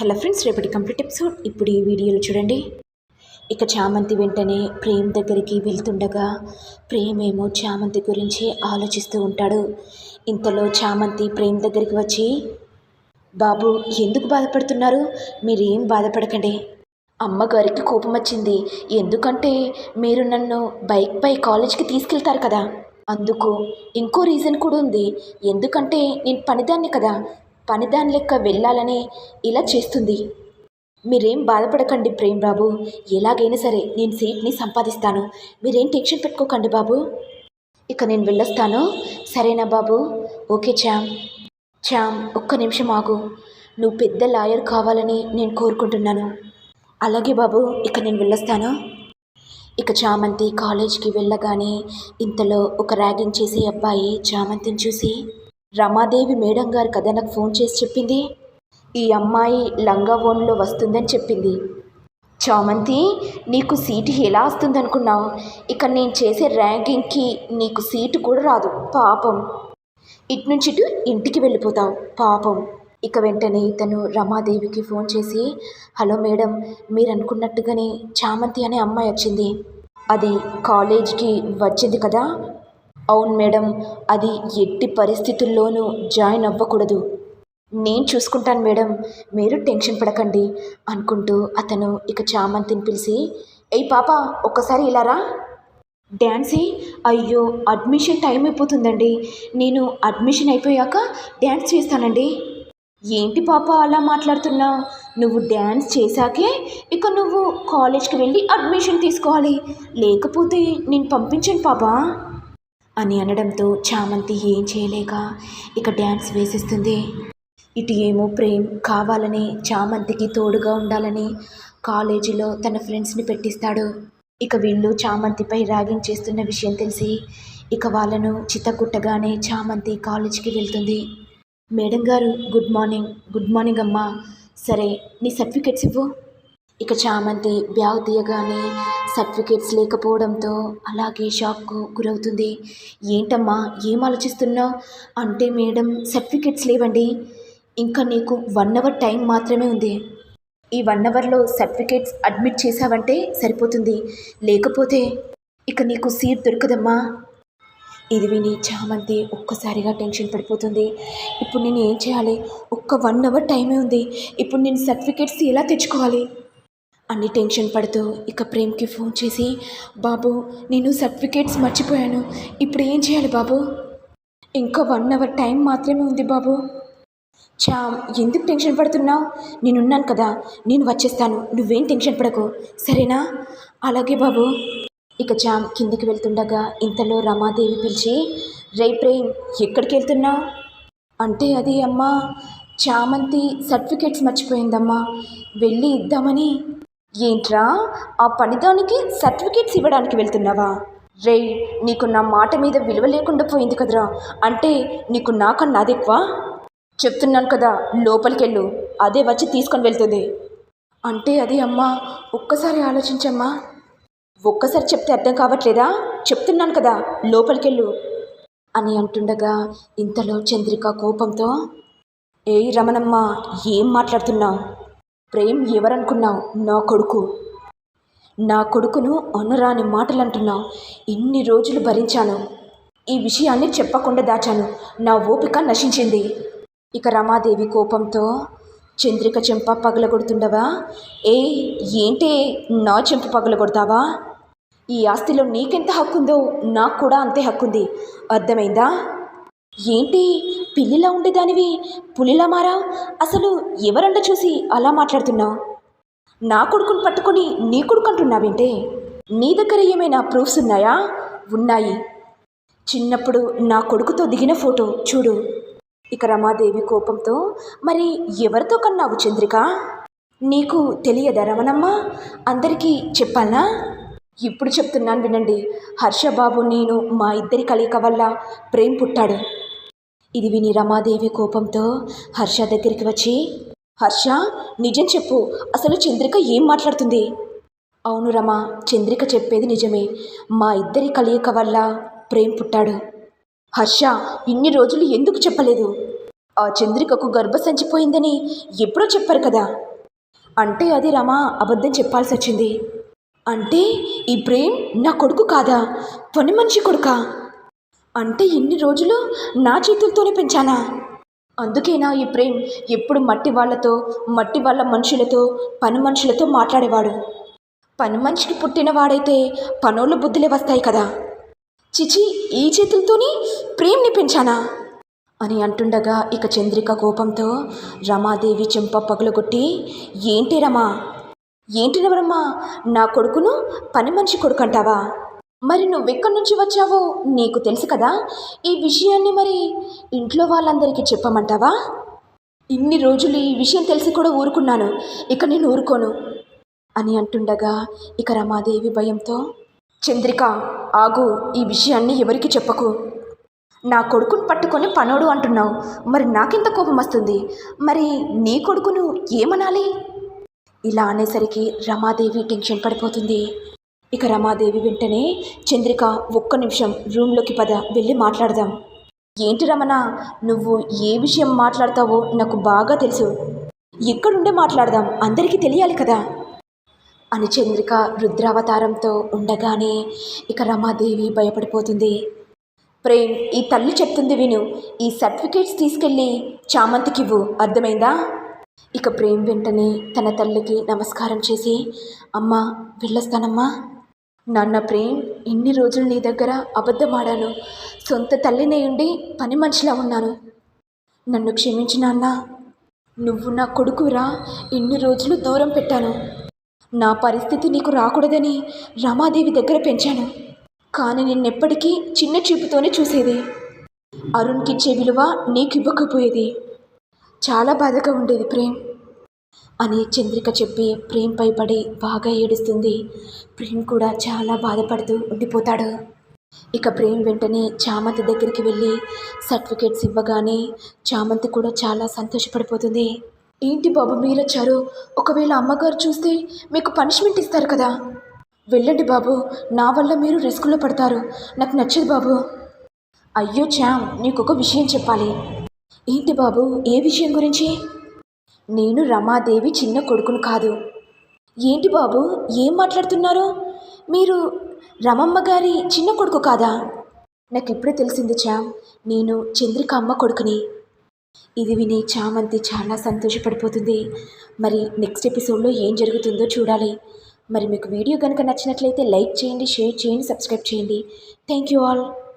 Hello friends రేపటి complete episode. ఇప్పుడు ఈ వీడియోలో చూడండి. ఇక చామంతి వెంటనే ప్రేమ్ దగ్గరికి వెళ్తుండగా ప్రేమ్ ఏమో చామంతి గురించి ఆలోచిస్తూ ఉంటాడు. ఇంతలో చామంతి ప్రేమ్ దగ్గరికి వచ్చి బాబు ఎందుకు బాధపడుతున్నారు? మీరేం బాధపడకండి. అమ్మగారికి కోపం వచ్చింది. ఎందుకంటే మీరు నన్ను బైక్పై కాలేజ్కి తీసుకెళ్తారు కదా. అందుకు ఇంకో రీజన్ కూడా ఉంది. ఎందుకంటే నేను పనిదాన్ని కదా. పనిదాని లెక్క వెళ్ళాలని ఇలా చేస్తుంది. మీరేం బాధపడకండి ప్రేమ్ బాబు. ఎలాగైనా సరే నేను సీట్ని సంపాదిస్తాను. మీరేం టెన్షన్ పెట్టుకోకండి బాబు. ఇక నేను వెళ్ళొస్తాను. సరేనా బాబు? ఓకే చామ్ చామ్ ఒక్క నిమిషం ఆగు. నువ్వు పెద్ద లాయర్ కావాలని నేను కోరుకుంటున్నాను. అలాగే బాబు ఇక నేను వెళ్ళొస్తాను. ఇక చామంతి కాలేజ్కి వెళ్ళగానే ఇంతలో ఒక ర్యాగింగ్ చేసే అబ్బాయి చామంతిని చూసి రమాదేవి మేడం గారు కదా నాకు ఫోన్ చేసి చెప్పింది ఈ అమ్మాయి లంగా ఓన్లో వస్తుందని చెప్పింది. చామంతి నీకు సీటు ఎలా వస్తుందనుకున్నావు? ఇక నేను చేసే ర్యాంకింగ్కి నీకు సీటు కూడా రాదు పాపం. ఇటు నుంచి ఇటు ఇంటికి వెళ్ళిపోతావు పాపం. ఇక వెంటనే ఇతను రమాదేవికి ఫోన్ చేసి హలో మేడం మీరు అనుకున్నట్టుగానే చామంతి అనే అమ్మాయి వచ్చింది. అది కాలేజ్కి వచ్చింది కదా అవును మేడం అది ఎట్టి పరిస్థితుల్లోనూ జాయిన్ అవ్వకూడదు. నేను చూసుకుంటాను మేడం మీరు టెన్షన్ పడకండి అనుకుంటూ అతను ఇక చామంతిని పిలిచి ఏయ్ పాప ఒక్కసారి ఇలా రా. డ్యాన్సీ అయ్యో అడ్మిషన్ టైం అయిపోతుందండి. నేను అడ్మిషన్ అయిపోయాక డ్యాన్స్ చేస్తానండి. ఏంటి పాప అలా మాట్లాడుతున్నావు? నువ్వు డ్యాన్స్ చేశాకే ఇక నువ్వు కాలేజ్కి వెళ్ళి అడ్మిషన్ తీసుకోవాలి. లేకపోతే నేను పంపించను పాపా. అని అనడంతో చామంతి ఏం చేయలేక ఇక డ్యాన్స్ వేసిస్తుంది. ఇటు ఏమో ప్రేమ్ కావాలని చామంతికి తోడుగా ఉండాలని కాలేజీలో తన ఫ్రెండ్స్ని పెట్టిస్తాడు. ఇక వీళ్ళు చామంతిపై ర్యాగింగ్ చేస్తున్న విషయం తెలిసి ఇక వాళ్ళను చిత్తకుట్టగానే చామంతి కాలేజీకి వెళ్తుంది. మేడం గారు గుడ్ మార్నింగ్ గుడ్ మార్నింగ్ అమ్మా. సరే నీ సర్టిఫికెట్స్ ఇవ్వు. ఇక చామంతి బ్యాగ్ తీయగానే సర్టిఫికేట్స్ లేకపోవడంతో అలాగే షాక్కు గురవుతుంది. ఏంటమ్మా ఏం ఆలోచిస్తున్నావు అంటే మేడం సర్టిఫికేట్స్ లేవండి. ఇంకా నీకు వన్ అవర్ టైం మాత్రమే ఉంది. ఈ వన్ అవర్లో సర్టిఫికేట్స్ అడ్మిట్ చేసావంటే సరిపోతుంది. లేకపోతే ఇక నీకు సీట్ దొరకదమ్మా. ఇది విని చామంతి ఒక్కసారిగా టెన్షన్ పడిపోతుంది. ఇప్పుడు నేను ఏం చేయాలి? ఒక్క వన్ అవర్ టైమే ఉంది. ఇప్పుడు నేను సర్టిఫికేట్స్ ఎలా తెచ్చుకోవాలి? అని టెన్షన్ పడుతూ ఇక ప్రేమ్కి ఫోన్ చేసి బాబు నేను సర్టిఫికేట్స్ మర్చిపోయాను. ఇప్పుడు ఏం చేయాలి బాబు? ఇంకా వన్ అవర్ టైం మాత్రమే ఉంది బాబు. చా ఎందుకు టెన్షన్ పడుతున్నావు? నేనున్నాను కదా. నేను వచ్చేస్తాను. నువ్వేం టెన్షన్ పడకు. సరేనా? అలాగే బాబు. ఇక చామ్ కిందకి వెళ్తుండగా ఇంతలో రమాదేవి పిలిచి రే ప్రేమ్ ఎక్కడికి వెళ్తున్నావు? అంటే అది అమ్మా చామంతి సర్టిఫికేట్స్ మర్చిపోయిందమ్మా. వెళ్ళి ఇద్దామని. ఏంట్రా? ఆ పనిదానికి సర్టిఫికేట్స్ ఇవ్వడానికి వెళ్తున్నావా? రే నీకు నా మాట మీద విలువ లేకుండా పోయింది కదరా. అంటే నీకు నాకన్నా అది చెప్తున్నాను కదా లోపలికెళ్ళు. అదే వచ్చి తీసుకొని వెళ్తుంది. అంటే అది అమ్మా ఒక్కసారి ఆలోచించమ్మా. ఒక్కసారి చెప్తే అర్థం కావట్లేదా? చెప్తున్నాను కదా లోపలికెళ్ళు. అని అంటుండగా ఇంతలో చంద్రిక కోపంతో ఏయ్ రమణమ్మ ఏం మాట్లాడుతున్నావు? ప్రేమ్ ఎవరనుకున్నావు? నా కొడుకు. నా కొడుకును అనురాని మాటలు అంటున్నావు ఇన్ని రోజులు భరించాను. ఈ విషయాన్ని చెప్పకుండా దాచాను. నా ఓపిక నశించింది. ఇక రమాదేవి కోపంతో చంద్రిక చెంప పగలగొడుతుండవా? ఏ ఏంటే నా చెంప పగలగొడతావా? ఈ ఆస్తిలో నీకెంత హక్కుందో నాకు కూడా అంతే హక్కుంది. అర్థమైందా? ఏంటి? పిల్లిలా ఉండేదానివి? పులిలా మారా? అసలు ఎవరండ చూసి అలా మాట్లాడుతున్నావు నా కొడుకుని పట్టుకొని నీ కొడుకు అంటున్నావేంటే నీ దగ్గర ఏమైనా ప్రూఫ్స్ ఉన్నాయా? ఉన్నాయి. చిన్నప్పుడు నా కొడుకుతో దిగిన ఫోటో చూడు. ఇక రమాదేవి కోపంతో మరి ఎవరితో కన్నావు చంద్రిక? నీకు తెలియదా రమణమ్మ? అందరికీ చెప్పాలా ఇప్పుడు చెప్తున్నాను వినండి. హర్షబాబు నేను మా ఇద్దరి కలయిక వల్ల ప్రేమ్ పుట్టాడు. ఇది విని రమాదేవి కోపంతో హర్ష దగ్గరికి వచ్చి హర్ష నిజం చెప్పు. అసలు చంద్రిక ఏం మాట్లాడుతుంది? అవును రమా చంద్రిక చెప్పేది నిజమే. మా ఇద్దరి కలయిక వల్ల ప్రేమ్ పుట్టాడు. హర్ష ఇన్ని రోజులు ఎందుకు చెప్పలేదు? ఆ చంద్రికకు గర్భసంచిపోయిందని ఎప్పుడో చెప్పారు కదా. అంటే అది రమా అబద్ధం చెప్పాల్సి వచ్చింది. అంటే ఈ ప్రేమ్ నా కొడుకు కాదా? పని మనిషి కొడుకా? అంటే ఇన్ని రోజులు నా చేతులతోనే పెంచానా? అందుకేనా ఈ ప్రేమ్ ఎప్పుడు మట్టి వాళ్ళతో మట్టి వాళ్ళ మనుషులతో పని మనుషులతో మాట్లాడేవాడు? పని మనిషికి పుట్టిన వాడైతే పనోళ్ళ బుద్ధులే వస్తాయి కదా. చిచి ఈ చేతులతోనే ప్రేమ్ని పెంచానా? అని అంటుండగా ఇక చంద్రిక కోపంతో రమాదేవి చెంప పగులగొట్టి ఏంటి రమా? ఏంటి రమా నా కొడుకును పని మనిషి కొడుకు అంటావా మరి నువ్వెక్కడి నుంచి వచ్చావో? నీకు తెలుసు కదా? ఈ విషయాన్ని మరి ఇంట్లో వాళ్ళందరికీ చెప్పమంటావా? ఇన్ని రోజులు ఈ విషయం తెలిసి కూడా ఊరుకున్నాను. ఇక నేను ఊరుకోను. అని అంటుండగా ఇక రమాదేవి భయంతో చంద్రిక ఆగు. ఈ విషయాన్ని ఎవరికి చెప్పకు. నా కొడుకును పట్టుకొని పనోడు అంటున్నావు. మరి నాకెంత కోపం వస్తుంది? మరి నీ కొడుకును ఏమనాలి? ఇలా అనేసరికి రమాదేవి టెన్షన్ పడిపోతుంది. ఇక రమాదేవి వెంటనే చంద్రిక ఒక్క నిమిషం రూమ్లోకి పద వెళ్ళి మాట్లాడదాం. ఏంటి రమణ నువ్వు ఏ విషయం మాట్లాడతావో నాకు బాగా తెలుసు. ఎక్కడుండే మాట్లాడదాం అందరికీ తెలియాలి కదా. అని చంద్రిక రుద్రావతారంతో ఉండగానే ఇక రమాదేవి భయపడిపోతుంది. ప్రేమ్ ఈ తల్లి చెప్తుంది విను. ఈ సర్టిఫికేట్స్ తీసుకెళ్ళి చామంతికివ్వు అర్థమైందా? ఇక ప్రేమ్ వెంటనే తన తల్లికి నమస్కారం చేసి అమ్మా వెళ్ళొస్తానమ్మా. నాన్న ప్రేమ్ ఇన్ని రోజులు నీ దగ్గర అబద్ధమాడాను. సొంత తల్లినే ఉండి పని మనిషిలా ఉన్నాను. నన్ను క్షమించు నాన్న. నువ్వు నా కొడుకురా ఇన్ని రోజులు దూరం పెట్టాను. నా పరిస్థితి నీకు రాకూడదని రమాదేవి దగ్గర పెంచాను. కానీ నిన్నెప్పటికీ చిన్న చూపుతోనే చూసేది. అరుణ్కిచ్చే విలువ నీకు ఇవ్వకపోయేది చాలా బాధగా ఉండేది ప్రేమ్. అని చంద్రిక చెప్పి ప్రేమ్పై పడి బాగా ఏడుస్తుంది. ప్రేమ్ కూడా చాలా బాధపడుతూ ఉండిపోతాడు. ఇక ప్రేమ్ వెంటనే చామంతి దగ్గరికి వెళ్ళి సర్టిఫికేట్స్ ఇవ్వగానే చామంతి కూడా చాలా సంతోషపడిపోతుంది. ఏంటి బాబు మీరు వచ్చారు? ఒకవేళ అమ్మగారు చూస్తే మీకు పనిష్మెంట్ ఇస్తారు కదా? వెళ్ళండి బాబు నా వల్ల మీరు రిస్క్లో పడతారు. నాకు నచ్చదు బాబు. అయ్యో చామ్ నీకు ఒక విషయం చెప్పాలి. ఏంటి బాబు? ఏ విషయం గురించి? నేను రమాదేవి చిన్న కొడుకును కాదు. ఏంటి బాబు? ఏం మాట్లాడుతున్నారు? మీరు రమమ్మ గారి చిన్న కొడుకు కాదా? నాకు ఇప్పుడే తెలిసింది చామ్ నేను చంద్రిక అమ్మ కొడుకుని. ఇది విని చామంతి చాలా సంతోషపడిపోతుంది. మరి నెక్స్ట్ ఎపిసోడ్లో ఏం జరుగుతుందో చూడాలి. మరి మీకు వీడియో కనుక నచ్చినట్లయితే లైక్ చేయండి షేర్ చేయండి సబ్స్క్రైబ్ చేయండి. Thank you all.